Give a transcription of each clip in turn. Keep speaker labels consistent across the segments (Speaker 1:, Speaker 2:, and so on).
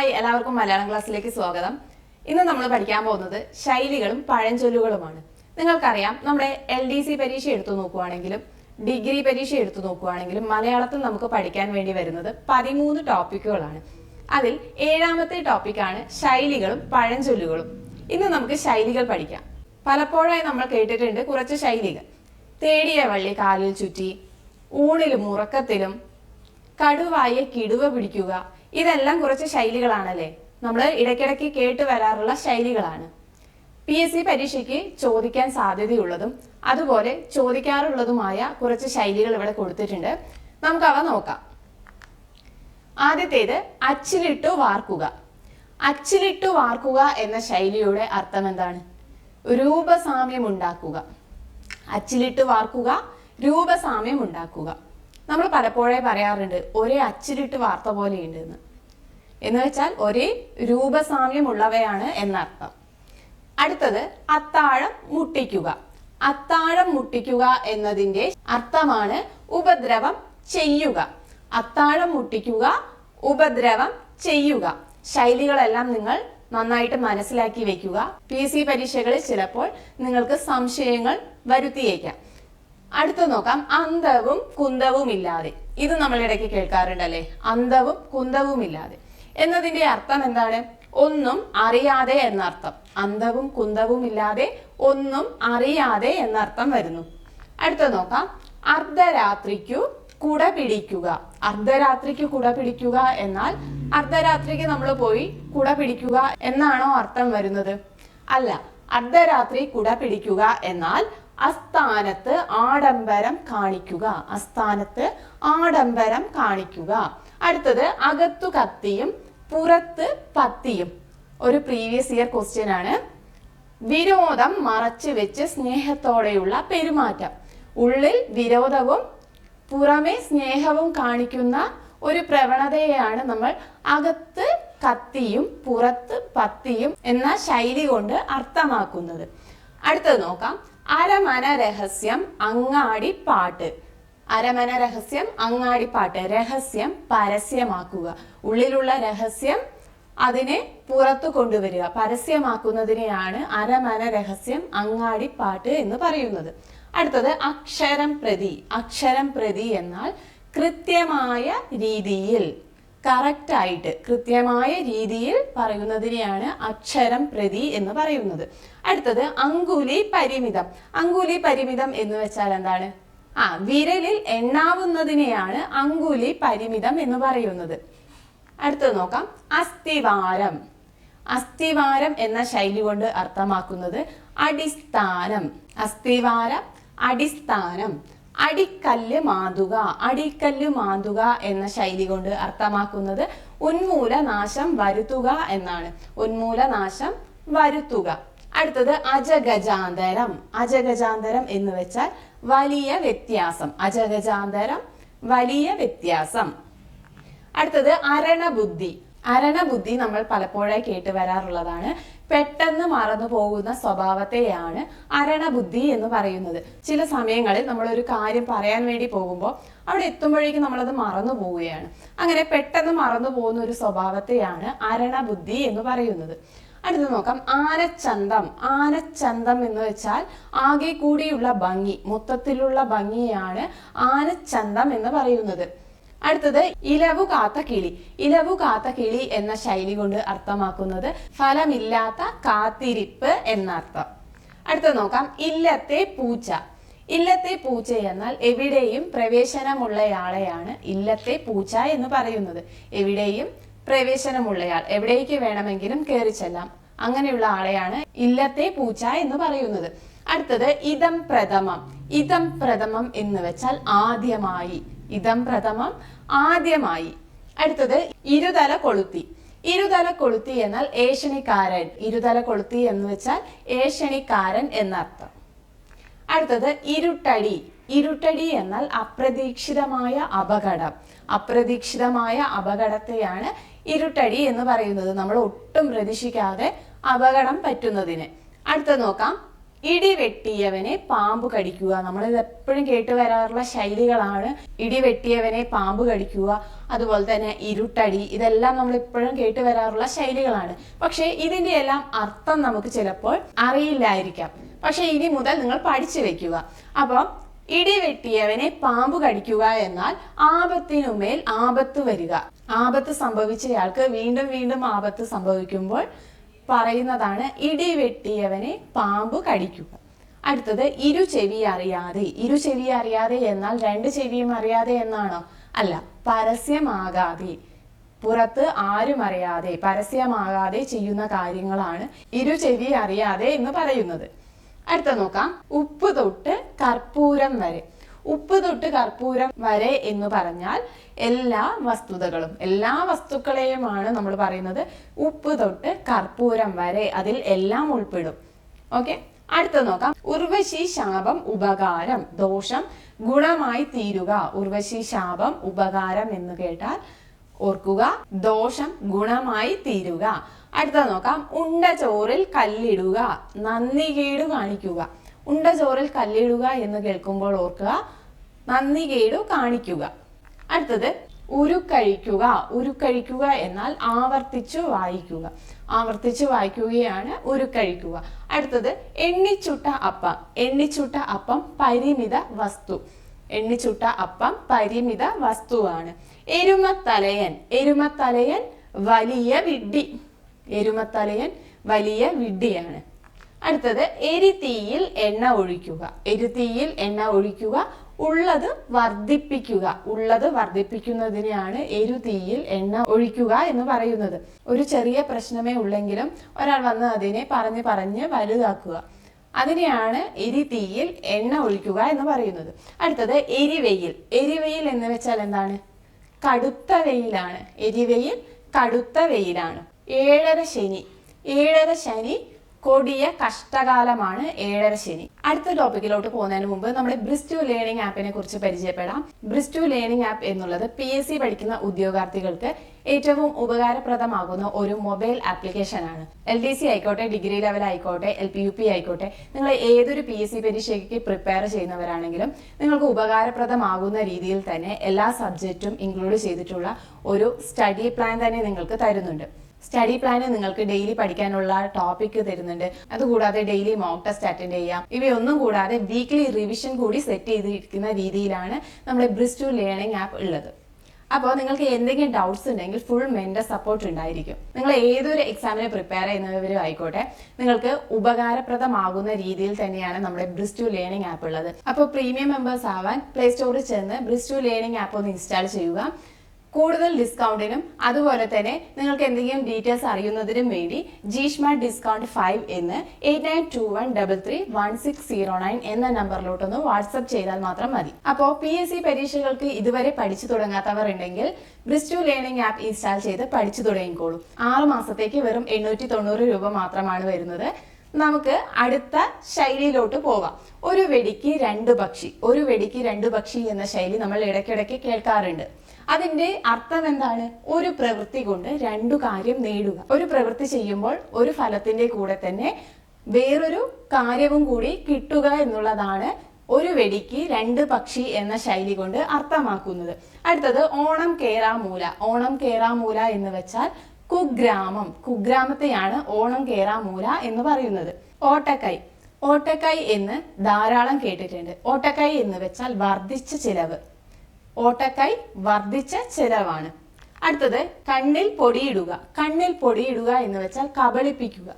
Speaker 1: Hi എല്ലാവർക്കും മലയാളം ക്ലാസ്സിലേക്ക് സ്വാഗതം. ഇന്ന് നമ്മൾ പഠിക്കാൻ പോകുന്നത് ശൈലികളും പഴഞ്ചൊല്ലുകളുമാണ്. നിങ്ങൾക്കറിയാം നമ്മുടെ എൽ ഡി സി പരീക്ഷ എടുത്തു നോക്കുവാണെങ്കിലും ഡിഗ്രി പരീക്ഷ എടുത്തു നോക്കുവാണെങ്കിലും മലയാളത്തിൽ നമുക്ക് പഠിക്കാൻ വേണ്ടി വരുന്നത് പതിമൂന്ന് ടോപ്പിക്കുകളാണ്. അതിൽ ഏഴാമത്തെ ടോപ്പിക്കാണ് ശൈലികളും പഴഞ്ചൊല്ലുകളും. ഇന്ന് നമുക്ക് ശൈലികൾ പഠിക്കാം. പലപ്പോഴായി നമ്മൾ കേട്ടിട്ടുണ്ട് കുറച്ച് ശൈലികൾ. തേടിയ വള്ളി കാലിൽ ചുറ്റി ഊണിലും ഉറക്കത്തിലും കടുവായ കിടുവ പിടിക്കുക ഇതെല്ലാം കുറച്ച് ശൈലികളാണല്ലേ? നമ്മൾ ഇടയ്ക്കിടയ്ക്ക് കേട്ട് വരാറുള്ള ശൈലികളാണ്. പി എസ് സി പരീക്ഷയ്ക്ക് ചോദിക്കാൻ സാധ്യതയുള്ളതും അതുപോലെ ചോദിക്കാറുള്ളതുമായ കുറച്ച് ശൈലികൾ ഇവിടെ കൊടുത്തിട്ടുണ്ട്. നമുക്ക് അവ നോക്കാം. ആദ്യത്തേത് അച്ചിലിട്ടു വാർക്കുക. അച്ചിലിട്ടു വാർക്കുക എന്ന ശൈലിയുടെ അർത്ഥം എന്താണ്? രൂപസാമ്യം ഉണ്ടാക്കുക. അച്ചിലിട്ട് വാർക്കുക രൂപസാമ്യം ഉണ്ടാക്കുക. നമ്മൾ പലപ്പോഴേ പറയാറുണ്ട് ഒരേ അച്ചിലിട്ട് വാർത്ത പോലെയുണ്ട് എന്ന് വെച്ചാൽ ഒരേ രൂപസാമ്യമുള്ളവയാണ് എന്നർത്ഥം. അടുത്തത് അത്താഴം മുട്ടിക്കുക. അത്താഴം മുട്ടിക്കുക എന്നതിന്റെ അർത്ഥമാണ് ഉപദ്രവം ചെയ്യുക. അത്താഴം മുട്ടിക്കുക ഉപദ്രവം ചെയ്യുക. ശൈലികളെല്ലാം നിങ്ങൾ നന്നായിട്ട് മനസ്സിലാക്കി വെക്കുക. പി സി പരീക്ഷകളിൽ ചിലപ്പോൾ നിങ്ങൾക്ക് സംശയങ്ങൾ വരുത്തിയേക്കാം. അടുത്ത നോക്കാം. അന്തവും കുന്തവും ഇല്ലാതെ ഇത് നമ്മൾ ഇടയ്ക്ക് കേൾക്കാറുണ്ടല്ലേ? അന്തവും കുന്തവും ഇല്ലാതെ എന്നതിന്റെ അർത്ഥം എന്താണ്? ഒന്നും അറിയാതെ എന്നർത്ഥം. അന്തവും കുന്തവും ഇല്ലാതെ ഒന്നും അറിയാതെ എന്നർത്ഥം വരുന്നു. അടുത്ത നോക്കാം. അർദ്ധരാത്രിക്കു കുട പിടിക്കുക. അർദ്ധരാത്രിക്ക് കുട പിടിക്കുക എന്നാൽ അർദ്ധരാത്രിക്ക് നമ്മൾ പോയി കുട പിടിക്കുക എന്നാണോ അർത്ഥം വരുന്നത്? അല്ല അർദ്ധരാത്രി കുട പിടിക്കുക എന്നാൽ അസ്ഥാനത്ത് ആഡംബരം കാണിക്കുക. അസ്ഥാനത്ത് ആഡംബരം കാണിക്കുക. അടുത്തത് അകത്തു കത്തിയും പുറത്ത് പത്തിയും. ഒരു പ്രീവിയസ് ഇയർ ക്വസ്റ്റ്യൻ ആണ്. വിരോധം മറച്ചു വെച്ച് സ്നേഹത്തോടെയുള്ള പെരുമാറ്റം. ഉള്ളിൽ വിരോധവും പുറമെ സ്നേഹവും കാണിക്കുന്ന ഒരു പ്രവണതയെയാണ് നമ്മൾ അകത്ത് കത്തിയും പുറത്ത് പത്തിയും എന്ന ശൈലി കൊണ്ട് അർത്ഥമാക്കുന്നത്. അടുത്തത് നോക്കാം. അരമന രഹസ്യം അങ്ങാടി പാട്ട്. അരമന രഹസ്യം അങ്ങാടിപ്പാട്ട് രഹസ്യം പരസ്യമാക്കുക. ഉള്ളിലുള്ള രഹസ്യം അതിനെ പുറത്തു കൊണ്ടുവരിക. പരസ്യമാക്കുന്നതിനെയാണ് അരമന രഹസ്യം അങ്ങാടിപ്പാട്ട് എന്ന് പറയുന്നത്. അടുത്തത് അക്ഷരം പ്രതി. അക്ഷരം പ്രതി എന്നാൽ കൃത്യമായ രീതിയിൽ കറക്റ്റ് ആയിട്ട് കൃത്യമായ രീതിയിൽ പറയുന്നതിനെയാണ് അക്ഷരം പ്രതി എന്ന് പറയുന്നത്. അടുത്തത് അങ്കുലി പരിമിതം. അങ്കുലി പരിമിതം എന്ന് വെച്ചാൽ എന്താണ്? ആ വിരലിൽ എണ്ണാവുന്നതിനെയാണ് അങ്കുലി പരിമിതം എന്ന് പറയുന്നത്. അടുത്തത് നോക്കാം. അസ്ഥിവാരം. അസ്ഥിവാരം എന്ന ശൈലി കൊണ്ട് അർത്ഥമാക്കുന്നത് അടിസ്ഥാനം. അസ്ഥിവാരം അടിസ്ഥാനം. അടിക്കല്ല് മാതുക അടിക്കല്ല് മാതുക എന്ന ശൈലി കൊണ്ട് അർത്ഥമാക്കുന്നത് ഉന്മൂലനാശം വരുത്തുക എന്നാണ്. ഉന്മൂലനാശം വരുത്തുക. അടുത്തത് അജഗജാന്തരം. അജഗജാന്തരം എന്ന് വെച്ചാൽ വലിയ വ്യത്യാസം. അജഗജാന്തരം വലിയ വ്യത്യാസം. അടുത്തത് അരണബുദ്ധി. അരണബുദ്ധി നമ്മൾ പലപ്പോഴായി കേട്ട് വരാറുള്ളതാണ്. പെട്ടെന്ന് മറന്നു പോകുന്ന സ്വഭാവത്തെയാണ് അരണബുദ്ധി എന്ന് പറയുന്നത്. ചില സമയങ്ങളിൽ നമ്മൾ ഒരു കാര്യം പറയാൻ വേണ്ടി പോകുമ്പോൾ അവിടെ എത്തുമ്പോഴേക്കും നമ്മളത് മറന്നു പോവുകയാണ്. അങ്ങനെ പെട്ടെന്ന് മറന്നു പോകുന്ന ഒരു സ്വഭാവത്തെയാണ് അരണബുദ്ധി എന്ന് പറയുന്നത്. അടുത്ത് നോക്കാം. ആനച്ചന്തം. ആനച്ചന്തം എന്ന് വെച്ചാൽ ആകെ കൂടിയുള്ള ഭംഗി മൊത്തത്തിലുള്ള ഭംഗിയാണ് ആനച്ചന്തം എന്ന് പറയുന്നത്. അടുത്തത് ഇലവു കാത്ത കിളി. ഇലവു കാത്ത കിളി എന്ന ശൈലി കൊണ്ട് അർത്ഥമാക്കുന്നത് ഫലമില്ലാത്ത കാത്തിരിപ്പ് എന്നർത്ഥം. അടുത്തത് നോക്കാം. ഇല്ലത്തെ പൂച്ച. ഇല്ലത്തെ പൂച്ച എന്നാൽ എവിടെയും പ്രവേശനമുള്ളയാളെയാണ് ഇല്ലത്തെ പൂച്ച എന്ന് പറയുന്നത്. എവിടെയും പ്രവേശനമുള്ളയാൾ എവിടേക്ക് വേണമെങ്കിലും കയറി ചെല്ലാം. അങ്ങനെയുള്ള ആളെയാണ് ഇല്ലത്തെ പൂച്ച എന്ന് പറയുന്നത്. അടുത്തത് ഇതം പ്രഥമം. ഇതം പ്രഥമം എന്ന് വെച്ചാൽ ആദ്യമായി. ഇതം പ്രഥമം ആദ്യമായി. അടുത്തത് ഇരുതല കൊളുത്തി. ഇരുതല കൊളുത്തി എന്നാൽ ഏഷണിക്കാരൻ ഇരുതല കൊളുത്തി എന്ന് വെച്ചാൽ ഏഷണിക്കാരൻ എന്നർത്ഥം. അടുത്തത് ഇരുട്ടടി. ഇരുട്ടടി എന്നാൽ അപ്രതീക്ഷിതമായ അപകടം. അപ്രതീക്ഷിതമായ അപകടത്തെയാണ് ഇരുട്ടടി എന്ന് പറയുന്നത് നമ്മൾ ഒട്ടും പ്രതീക്ഷിക്കാതെ അപകടം പറ്റുന്നതിന്. അടുത്ത നോക്കാം. ഇടി വെട്ടിയവനെ പാമ്പ് കടിക്കുക. നമ്മളിത് എപ്പോഴും കേട്ട് വരാറുള്ള ശൈലികളാണ്. ഇടി വെട്ടിയവനെ പാമ്പ് കടിക്കുക അതുപോലെ തന്നെ ഇരുട്ടടി ഇതെല്ലാം നമ്മൾ ഇപ്പോഴും കേട്ട് വരാറുള്ള ശൈലികളാണ്. പക്ഷേ ഇതിന്റെ എല്ലാം അർത്ഥം നമുക്ക് ചിലപ്പോൾ അറിയില്ലായിരിക്കാം. പക്ഷെ ഇനി മുതൽ നിങ്ങൾ പഠിച്ചു വെക്കുക. അപ്പം ഇടി വെട്ടിയവനെ പാമ്പ് കടിക്കുക എന്നാൽ ആപത്തിനുമേൽ ആപത്ത് വരിക. ആപത്ത് സംഭവിച്ചയാൾക്ക് വീണ്ടും വീണ്ടും ആപത്ത് സംഭവിക്കുമ്പോൾ പറയുന്നതാണ് ഇടിവെട്ടിയവനെ പാമ്പ് കടിക്കുക. അടുത്തത് ഇരു ചെവി അറിയാതെ. ഇരു ചെവി അറിയാതെ എന്നാൽ രണ്ട് ചെവിയും അറിയാതെ എന്നാണോ? അല്ല പരസ്യമാകാതെ. പുറത്ത് ആരും അറിയാതെ. പരസ്യമാകാതെ ചെയ്യുന്ന കാര്യങ്ങളാണ് ഇരു ചെവി അറിയാതെ എന്ന് പറയുന്നത്. അടുത്ത നോക്കാം. ഉപ്പ് തൊട്ട് കർപ്പൂരം വരെ. ഉപ്പ് തൊട്ട് കർപ്പൂരം വരെ എന്ന് പറഞ്ഞാൽ എല്ലാ വസ്തുതകളും എല്ലാ വസ്തുക്കളെയുമാണ് നമ്മൾ പറയുന്നത് ഉപ്പ് തൊട്ട് കർപ്പൂരം വരെ. അതിൽ എല്ലാം ഉൾപ്പെടും. ഓക്കെ? അടുത്ത നോക്കാം. ഉർവശി ശാപം ഉപകാരം ദോഷം ഗുണമായി തീരുക. ഉർവശി ശാപം ഉപകാരം എന്ന് കേട്ടാൽ ഓർക്കുക ദോഷം ഗുണമായി തീരുക. അടുത്ത നോക്കാം. ഉണ്ട ചോറിൽ കല്ലിടുക. നന്ദി കേടു കാണിക്കുക. ഉണ്ട ചോറിൽ കല്ലിടുക എന്ന് കേൾക്കുമ്പോൾ ഓർക്കുക. നന്ദി കേടു കാണിക്കുക. അടുത്തത് ഉരുക്കഴിക്കുക. ഉരുക്കഴിക്കുക എന്നാൽ ആവർത്തിച്ചു വായിക്കുക. ആവർത്തിച്ചു വായിക്കുകയാണ് ഉരുക്കഴിക്കുക. അടുത്തത് എണ്ണിച്ചുട്ട അപ്പം. എണ്ണിച്ചുട്ട അപ്പം പരിമിത വസ്തു. എണ്ണിച്ചുട്ട അപ്പം പരിമിത വസ്തുവാണ്. എരുമത്തലയൻ. എരുമത്തലയൻ വലിയ വിഡ്ഢി. എരുമത്തലയൻ വലിയ വിഡ്ഢിയാണ്. അടുത്തത് എരിതീയിൽ എണ്ണ ഒഴിക്കുക. എരിതീയിൽ എണ്ണ ഒഴിക്കുക. ഉള്ളത് വർദ്ധിപ്പിക്കുക. ഉള്ളത് വർദ്ധിപ്പിക്കുന്നതിനെയാണ് എരുതീയിൽ എണ്ണ ഒഴിക്കുക എന്ന് പറയുന്നത്. ഒരു ചെറിയ പ്രശ്നമേ ഉള്ളെങ്കിലും ഒരാൾ വന്ന് അതിനെ പറഞ്ഞ് പറഞ്ഞ് വലുതാക്കുക. അതിനെയാണ് എരിതീയിൽ എണ്ണ ഒഴിക്കുക എന്ന് പറയുന്നത്. അടുത്തത് എരിവെയിൽ. എരിവെയിൽ എന്ന് വെച്ചാൽ എന്താണ്? കടുത്ത വെയിലാണ്. എരിവെയിൽ കടുത്ത വെയിലാണ്. ഏഴര ശനി. ഏഴര ശനി കൊടിയ കഷ്ടകാലമാണ് ഏഴര ശനി. അടുത്ത ടോപ്പിക്കിലോട്ട് പോകുന്നതിന് മുമ്പ് നമ്മൾ ബ്രിസ്റ്റു ലേണിംഗ് ആപ്പിനെ കുറിച്ച് പരിചയപ്പെടാം. ബ്രിസ്റ്റു ലേണിംഗ് ആപ്പ് എന്നുള്ളത് പി എസ് സി പഠിക്കുന്ന ഉദ്യോഗാർത്ഥികൾക്ക് ഏറ്റവും ഉപകാരപ്രദമാകുന്ന ഒരു മൊബൈൽ ആപ്ലിക്കേഷൻ ആണ്. എൽ ഡി സി ആയിക്കോട്ടെ ഡിഗ്രി ലെവൽ ആയിക്കോട്ടെ എൽ പി യു പി ആയിക്കോട്ടെ നിങ്ങൾ ഏതൊരു പി എസ് സി പരീക്ഷയ്ക്ക് പ്രിപ്പയർ ചെയ്യുന്നവരാണെങ്കിലും നിങ്ങൾക്ക് ഉപകാരപ്രദമാകുന്ന രീതിയിൽ തന്നെ എല്ലാ സബ്ജക്റ്റും ഇൻക്ലൂഡ് ചെയ്തിട്ടുള്ള ഒരു സ്റ്റഡി പ്ലാൻ തന്നെ നിങ്ങൾക്ക് തരുന്നുണ്ട്. സ്റ്റഡി പ്ലാന് നിങ്ങൾക്ക് ഡെയിലി പഠിക്കാനുള്ള ടോപ്പിക് തരുന്നുണ്ട്. അതുകൂടാതെ ഡെയിലി മോക്ക് ടെസ്റ്റ് അറ്റൻഡ് ചെയ്യാം. ഇവയൊന്നും കൂടാതെ വീക്ക്ലി റിവിഷൻ കൂടി സെറ്റ് ചെയ്തിരിക്കുന്ന രീതിയിലാണ് നമ്മുടെ ബ്രിസ്റ്റു ലേണിംഗ് ആപ്പ് ഉള്ളത്. അപ്പോൾ നിങ്ങൾക്ക് എന്തെങ്കിലും ഡൗട്ട്സ് ഉണ്ടെങ്കിൽ ഫുൾ മെന്റൽ സപ്പോർട്ട് ഉണ്ടായിരിക്കും. നിങ്ങൾ ഏതൊരു എക്സാമിന് പ്രിപ്പയർ ചെയ്യുന്നവരും ആയിക്കോട്ടെ നിങ്ങൾക്ക് ഉപകാരപ്രദമാകുന്ന രീതിയിൽ തന്നെയാണ് നമ്മുടെ ബ്രിസ്റ്റു ലേണിംഗ് ആപ്പ് ഉള്ളത്. അപ്പോൾ പ്രീമിയം മെമ്പേഴ്സ് ആവാൻ പ്ലേ സ്റ്റോറിൽ ചെന്ന് ബ്രിസ്റ്റു ലേണിംഗ് ആപ്പ് ഒന്ന് ഇൻസ്റ്റാൾ ചെയ്യുക. കൂടുതൽ ഡിസ്കൗണ്ടിനും അതുപോലെ തന്നെ നിങ്ങൾക്ക് എന്തെങ്കിലും ഡീറ്റെയിൽസ് അറിയുന്നതിനും വേണ്ടി ജീഷ്മ ഡിസ്കൗണ്ട് ഫൈവ് എന്ന് eight nine two one double three one six zero nine എന്ന നമ്പറിലോട്ടൊന്ന് വാട്സപ്പ് ചെയ്താൽ മാത്രം മതി. അപ്പോൾ പി എസ് സി പരീക്ഷകൾക്ക് ഇതുവരെ പഠിച്ചു തുടങ്ങാത്തവർ ഉണ്ടെങ്കിൽ ബ്രിസ്റ്റു ലേണിംഗ് ആപ്പ് ഇൻസ്റ്റാൾ ചെയ്ത് പഠിച്ചു തുടങ്ങിക്കോളൂ. ആറ് മാസത്തേക്ക് വെറും എണ്ണൂറ്റി തൊണ്ണൂറ് രൂപ മാത്രമാണ് വരുന്നത്. നമുക്ക് അടുത്ത ശൈലിയിലോട്ട് പോവാം ഒരു വെടിക്ക് രണ്ട് പക്ഷി. ഒരു വെടിക്ക് രണ്ട് പക്ഷി എന്ന ശൈലി നമ്മൾ ഇടയ്ക്കിടയ്ക്ക് കേൾക്കാറുണ്ട്. അതിന്റെ അർത്ഥം എന്താണ്? ഒരു പ്രവൃത്തി കൊണ്ട് രണ്ടു കാര്യം നേടുക. ഒരു പ്രവൃത്തി ചെയ്യുമ്പോൾ ഒരു ഫലത്തിന്റെ കൂടെ തന്നെ വേറൊരു കാര്യവും കൂടി കിട്ടുക എന്നുള്ളതാണ് ഒരു വെടിക്ക് രണ്ട് പക്ഷി എന്ന ശൈലി കൊണ്ട് അർത്ഥമാക്കുന്നത്. അടുത്തത് ഓണം കേറാമൂല. ഓണം കേറാമൂല എന്ന് വെച്ചാൽ കുഗ്രാമം. കുഗ്രാമത്തെയാണ് ഓണം കേറാമൂല എന്ന് പറയുന്നത്. ഓട്ടക്കൈ. ഓട്ടക്കൈ എന്ന് ധാരാളം കേട്ടിട്ടുണ്ട്. ഓട്ടക്കൈ എന്ന് വെച്ചാൽ വർദ്ധിച്ച ചിലവ്. ഓട്ടക്കൈ വർദ്ധിച്ച ചെലവാണ്. അടുത്തത് കണ്ണിൽ പൊടിയിടുക. കണ്ണിൽ പൊടിയിടുക എന്ന് വെച്ചാൽ കബളിപ്പിക്കുക.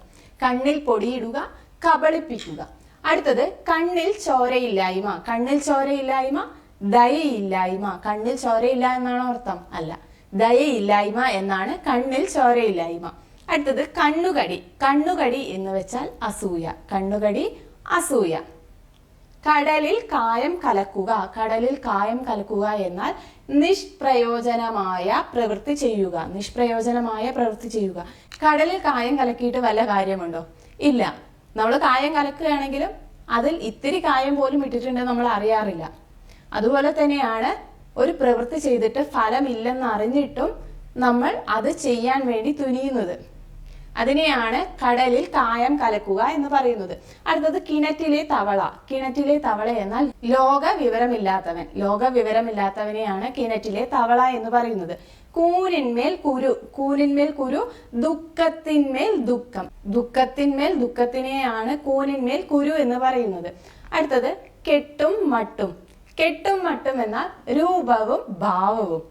Speaker 1: കണ്ണിൽ പൊടിയിടുക കബളിപ്പിക്കുക. അടുത്തത് കണ്ണിൽ ചോരയില്ലായ്മ. കണ്ണിൽ ചോരയില്ലായ്മ ദയയില്ലായ്മ. കണ്ണിൽ ചോരയില്ല എന്നാണ് അർത്ഥം. അല്ല ദയയില്ലായ്മ എന്നാണ് കണ്ണിൽ ചോരയില്ലായ്മ. അടുത്തത് കണ്ണുകടി. കണ്ണുകടി എന്ന് വെച്ചാൽ അസൂയ. കണ്ണുകടി അസൂയ. കടലിൽ കായം കലക്കുക. കടലിൽ കായം കലക്കുക എന്നാൽ നിഷ്പ്രയോജനമായ പ്രവൃത്തി ചെയ്യുക. നിഷ്പ്രയോജനമായ പ്രവൃത്തി ചെയ്യുക. കടലിൽ കായം കലക്കിയിട്ട് വല്ല കാര്യമുണ്ടോ? ഇല്ല. നമ്മൾ കായം കലക്കുകയാണെങ്കിലും അതിൽ ഇത്തിരി കായം പോലും ഇട്ടിട്ടുണ്ടെന്ന് നമ്മൾ അറിയാറില്ല. അതുപോലെ തന്നെയാണ് ഒരു പ്രവൃത്തി ചെയ്തിട്ട് ഫലമില്ലെന്ന് അറിഞ്ഞിട്ടും നമ്മൾ അത് ചെയ്യാൻ വേണ്ടി തുനിയുന്നത്. അതിനെയാണ് കടലിൽ കായം കലക്കുക എന്ന് പറയുന്നത്. അടുത്തത് കിണറ്റിലെ തവള. കിണറ്റിലെ തവള എന്നാൽ ലോക വിവരമില്ലാത്തവൻ. ലോക വിവരമില്ലാത്തവനെയാണ് കിണറ്റിലെ തവള എന്ന് പറയുന്നത്. കൂനിന്മേൽ കുരു. കൂനിന്മേൽ കുരു ദുഃഖത്തിന്മേൽ ദുഃഖം. ദുഃഖത്തിന്മേൽ ദുഃഖത്തിനെയാണ് കൂനിന്മേൽ കുരു എന്ന് പറയുന്നത്. അടുത്തത് കെട്ടും മട്ടും. കെട്ടും മട്ടും എന്നാൽ രൂപവും ഭാവവും.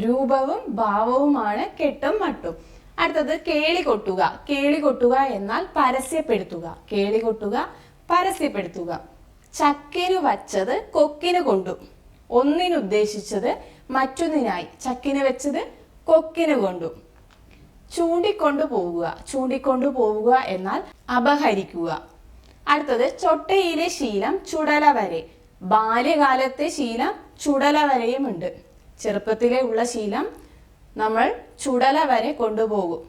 Speaker 1: രൂപവും ഭാവവുമാണ് കെട്ടും മട്ടും. അടുത്തത് കേളി കൊട്ടുക. കേളി കൊട്ടുക എന്നാൽ പരസ്യപ്പെടുത്തുക. കേളി കൊട്ടുക പരസ്യപ്പെടുത്തുക. ചക്കിനു വച്ചത് കൊക്കിന് കൊണ്ടു. ഒന്നിനുദ്ദേശിച്ചത് മറ്റൊന്നിനായി. ചക്കിന് വെച്ചത് കൊക്കിന് കൊണ്ടു. ചൂണ്ടിക്കൊണ്ടു പോവുക. ചൂണ്ടിക്കൊണ്ടു പോവുക എന്നാൽ അപഹരിക്കുക. അടുത്തത് ചൊട്ടയിലെ ശീലം ചുടല വരെ ബാല്യകാലത്തെ ശീലം ചുടല വരെയുമുണ്ട് ചെറുപ്പത്തിലെ ഉള്ള ശീലം നമ്മൾ ചുടല വരെ കൊണ്ടുപോകും.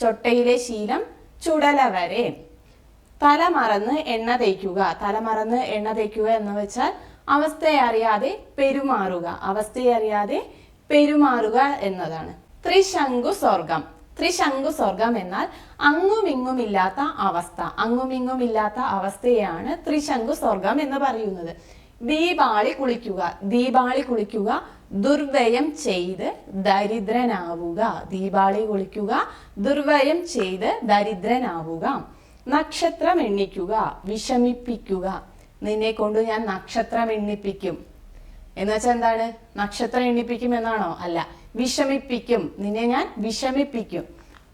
Speaker 1: ചൊട്ടയിലെ ശീലം ചുടല വരെ തല മറന്ന് എണ്ണ തേക്കുക. തല മറന്ന് എണ്ണ തേക്കുക എന്ന് വെച്ചാൽ അവസ്ഥയെ അറിയാതെ പെരുമാറുക. അവസ്ഥയെ അറിയാതെ പെരുമാറുക എന്നതാണ്. ത്രിശങ്കു സ്വർഗം. ത്രിശങ്കു സ്വർഗം എന്നാൽ അങ്ങുമിങ്ങുമില്ലാത്ത അവസ്ഥ. അങ്ങുമിങ്ങുമില്ലാത്ത അവസ്ഥയാണ് ത്രിശങ്കു സ്വർഗം എന്ന് പറയുന്നത്. ദീപാളി കുളിക്കുക. ദീപാളി കുളിക്കുക ദുർവ്യയം ചെയ്ത് ദരിദ്രനാവുക. ദീപാളി കുളിക്കുക. ദുർവ്യയം ചെയ്ത് ദരിദ്രനാവുക. നക്ഷത്രം എണ്ണിക്കുക. വിഷമിപ്പിക്കുക. നിന്നെ കൊണ്ട് ഞാൻ നക്ഷത്രം എണ്ണിപ്പിക്കും. എന്ന് വെച്ചാൽ എന്താണ്? നക്ഷത്രം എണ്ണിപ്പിക്കും എന്നാണോ? അല്ല. വിഷമിപ്പിക്കും. നിന്നെ ഞാൻ വിഷമിപ്പിക്കും.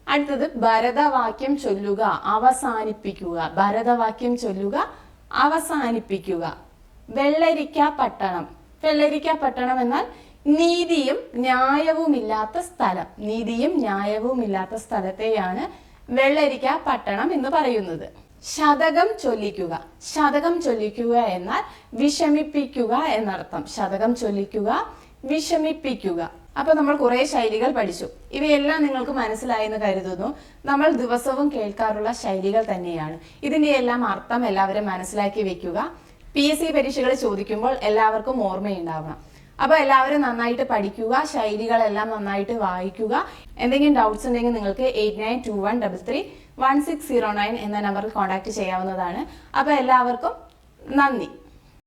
Speaker 1: അടുത്തത് ഭരതവാക്യം ചൊല്ലുക. അവസാനിപ്പിക്കുക. ഭരതവാക്യം ചൊല്ലുക. അവസാനിപ്പിക്കുക. വെള്ളരിക്ക പട്ടണം. വെള്ളരിക്ക പട്ടണം എന്നാൽ നീതിയും ന്യായവുമില്ലാത്ത സ്ഥലം. നീതിയും ന്യായവുമില്ലാത്ത സ്ഥലത്തെയാണ് വെള്ളരിക്ക പട്ടണം എന്ന് പറയുന്നത്. ശതകം ചൊല്ലിക്കുക. ശതകം ചൊല്ലിക്കുക എന്നാൽ വിഷമിപ്പിക്കുക എന്നർത്ഥം. ശതകം ചൊല്ലിക്കുക വിഷമിപ്പിക്കുക. അപ്പൊ നമ്മൾ കുറെ ശൈലികൾ പഠിച്ചു. ഇവയെല്ലാം നിങ്ങൾക്ക് മനസ്സിലായെന്ന് കരുതുന്നു. നമ്മൾ ദിവസവും കേൾക്കാറുള്ള ശൈലികൾ തന്നെയാണ്. ഇതിന്റെ എല്ലാം അർത്ഥം എല്ലാവരും മനസ്സിലാക്കി വെക്കുക. പി എസ് സി പരീക്ഷകൾ ചോദിക്കുമ്പോൾ എല്ലാവർക്കും ഓർമ്മയുണ്ടാവണം അപ്പൊ എല്ലാവരും നന്നായിട്ട് പഠിക്കുക ശൈലികളെല്ലാം നന്നായിട്ട് വായിക്കുക. എന്തെങ്കിലും ഡൗട്ട്സ് ഉണ്ടെങ്കിൽ നിങ്ങൾക്ക് eight nine two one double three one six zero nine എന്ന നമ്പറിൽ കോൺടാക്ട് ചെയ്യാവുന്നതാണ്. അപ്പൊ എല്ലാവർക്കും നന്ദി.